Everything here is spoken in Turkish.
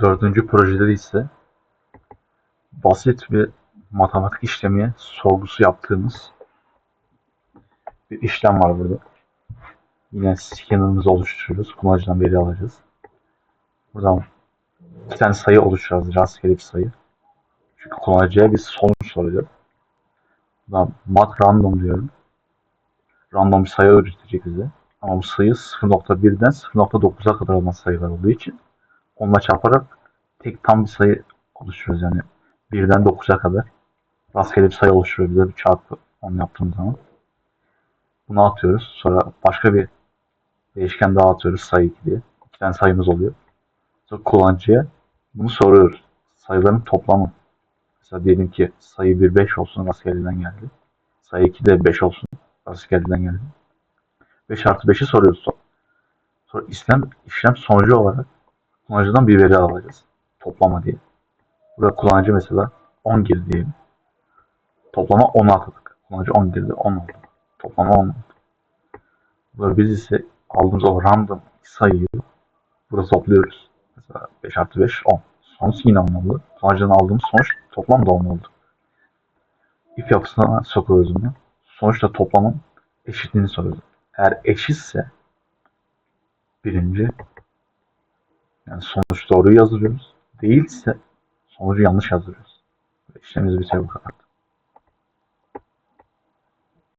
Dördüncü projede ise basit bir matematik işlemi sorgusu yaptığımız bir işlem var burada. Yine scanner'ımızı oluşturuyoruz. Kullanıcıdan veri alacağız. Buradan iki tane sayı oluşturacağız. Rastgele bir sayı. Çünkü kullanıcıya bir sonuç soracak. Buradan mat random diyorum. Random bir sayı üretecek bize. Ama bu sayı 0.1'den 0.9'a kadar olan sayılar olduğu için onunla çarparak tek tam bir sayı oluşturuyoruz. Yani 1'den 9'a kadar rastgele bir sayı oluşturabilir bir çarpı onu yaptığımız zaman. Bunu atıyoruz. Sonra başka bir değişken daha atıyoruz sayı 2 diye. İki tane sayımız oluyor. Sonra kullanıcıya bunu soruyoruz. Sayıların toplamı. Mesela diyelim ki sayı 1 5 olsun rastgeleden geldi. Sayı 2 de 5 olsun rastgeleden geldi. 5 artı 5'i soruyoruz. Sonra işlem, işlem sonucu olarak kullanıcıdan bir veri alacağız. Toplama diye. Burada kullanıcı mesela 10 girdi diyelim. Toplama 10 atladık. Kullanıcı 10 girdi 10 oldu. Toplama 10 oldu. Burada biz ise aldığımız o random sayıyı burada topluyoruz. Mesela 5 artı 5 10. Sonuç yine 10 oldu. Kullanıcıdan aldığımız sonuç toplam da 10 oldu. If yapısına sokuyoruz bunu. Sonuçta toplamın eşitliğini soruyoruz. Eğer eşitse birinci yani sonuç doğru yazıyoruz. Değilse sonucu yanlış yazıyoruz. İşlemimiz bitiyor bu kadar.